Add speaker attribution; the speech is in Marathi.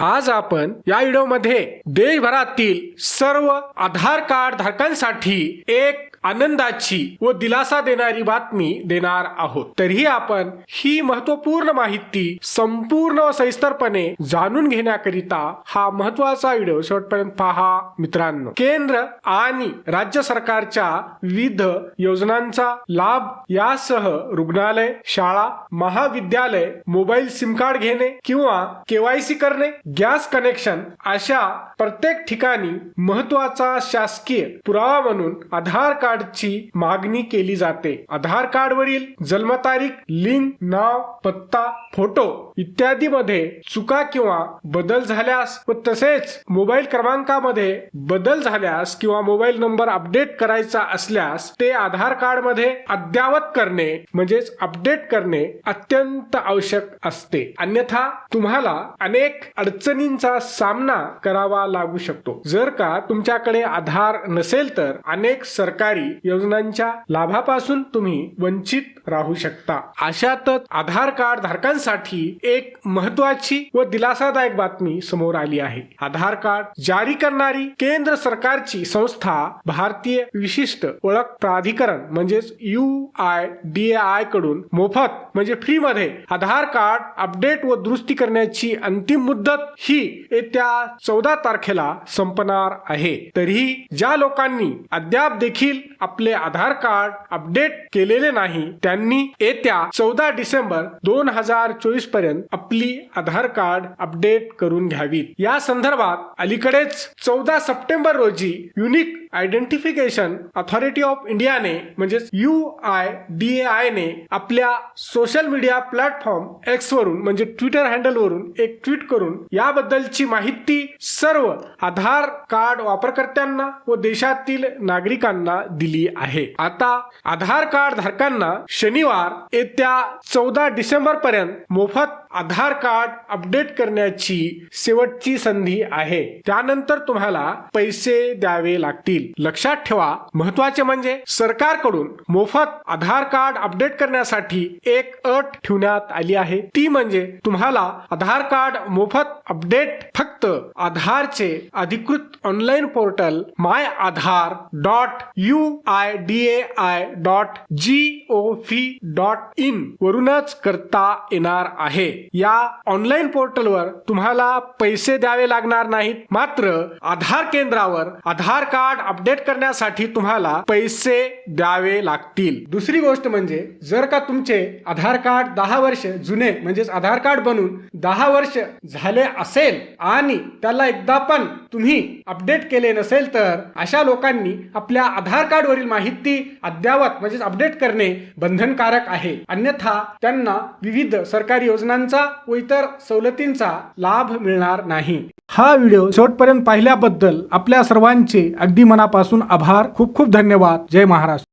Speaker 1: आज आपण या व्हिडिओमध्ये देशभरातील सर्व आधार कार्ड धारकांसाठी एक आनंदाची व दिलासा देणारी बातमी देणार आहोत. तरीही आपण ही महत्त्वपूर्ण माहिती संपूर्ण व सविस्तरपणे जाणून घेण्याकरिता हा महत्त्वाचा व्हिडिओ शेवटपर्यंत पहा मित्रांनो. केंद्र आणि राज्य सरकारच्या विविध योजनांचा लाभ यासह रुग्णालय शाळा महाविद्यालय मोबाईल सिम कार्ड घेणे किंवा केवायसी करणे गॅस कनेक्शन अशा प्रत्येक ठिकाणी महत्त्वाचा शासकीय पुरावा म्हणून आधार कार्डची मागणी केली जाते. आधार कार्ड वरील जन्मतारीख लिंग नाव पत्ता फोटो इत्यादी मध्ये चुका किंवा बदल झाल्यास व तसेच मोबाईल क्रमांकामध्ये बदल झाल्यास किंवा मोबाईल नंबर अपडेट करायचा असल्यास ते आधार कार्डमध्ये अद्ययावत करणे म्हणजेच अपडेट करणे अत्यंत आवश्यक असते. अन्यथा तुम्हाला अनेक अडचणींचा सामना करावा लागू शकतो. जर का तुमच्याकडे आधार नसेल तर अनेक सरकारी योजनांच्या लाभापासून तुम्ही वंचित राहू शकता. अशातच आधार कार्ड धारकांसाठी एक महत्वाची व दिलासादायक बातमी समोर आली आहे. आधार कार्ड जारी करणारी केंद्र सरकारची संस्था भारतीय विशिष्ट ओळख प्राधिकरण म्हणजेच यू आय डी आयकडून मोफत म्हणजे फ्री मध्ये आधार कार्ड अपडेट व दुरुस्ती करण्याची अंतिम मुदत ही येत्या चौदा तारखेला संपणार आहे. तरीही ज्या लोकांनी अद्याप देखील आपले आधार कार्ड अपडेट केलेले नाही त्यांनी येत्या चौदा डिसेंबर दोन हजार चोवीसपर्यंत आपली आधार कार्ड अपडेट करून घ्यावीत. या संदर्भात अलीकडेच चौदा सप्टेंबर रोजी युनिक आयडेंटिफिकेशन अथॉरिटी ऑफ इंडियाने म्हणजेच U I D A I ने आपल्या सोशल मीडिया प्लॅटफॉर्म एक्स वरून म्हणजे ट्विटर हँडल वरून एक ट्विट करून याबद्दलची माहिती सर्व आधार कार्ड वापरकर्त्यांना व देशातील नागरिकांना दिली आहे. आता आधार कार्ड धारकांना शनिवार येत्या चौदा डिसेंबर पर्यंत मोफत आधार कार्ड अपडेट करण्याची शेवटची संधी आहे. त्यानंतर तुम्हाला पैसे द्यावे लागतील. लक्षात ठेवा महत्त्वाचे म्हणजे सरकारकडून मोफत आधार कार्ड अपडेट करण्यासाठी एक अट ठेवण्यात आली आहे. ती म्हणजे तुम्हाला आधार कार्ड मोफत अपडेट फक्त आधारचे अधिकृत online portal my Aadhaar dot U I D A I dot G O V dot in वरूनच करता येणार आहे. या ऑनलाईन पोर्टलवर तुम्हाला पैसे द्यावे लागणार नाहीत. मात्र आधार केंद्रावर आधार कार्ड अपडेट करण्यासाठी तुम्हाला पैसे द्यावे लागतील. दुसरी गोष्ट म्हणजे जर का तुमचे आधार कार्ड दहा वर्ष जुने म्हणजेच आधार कार्ड बनून दहा वर्ष झाले असेल आणि त्याला एकदा पण तुम्ही अपडेट केले नसेल तर अशा लोकांनी आपल्या आधार कार्ड वरील माहिती अद्ययावत म्हणजेच अपडेट करणे बंधनकारक आहे. अन्यथा त्यांना विविध सरकारी योजनांचा व इतर सवलतींचा लाभ मिळणार नाही. हा व्हिडिओ शेवटपर्यंत पाहिल्याबद्दल आपल्या सर्वांचे अगदी मनापासून आभार. खूप खूप धन्यवाद. जय महाराष्ट्र.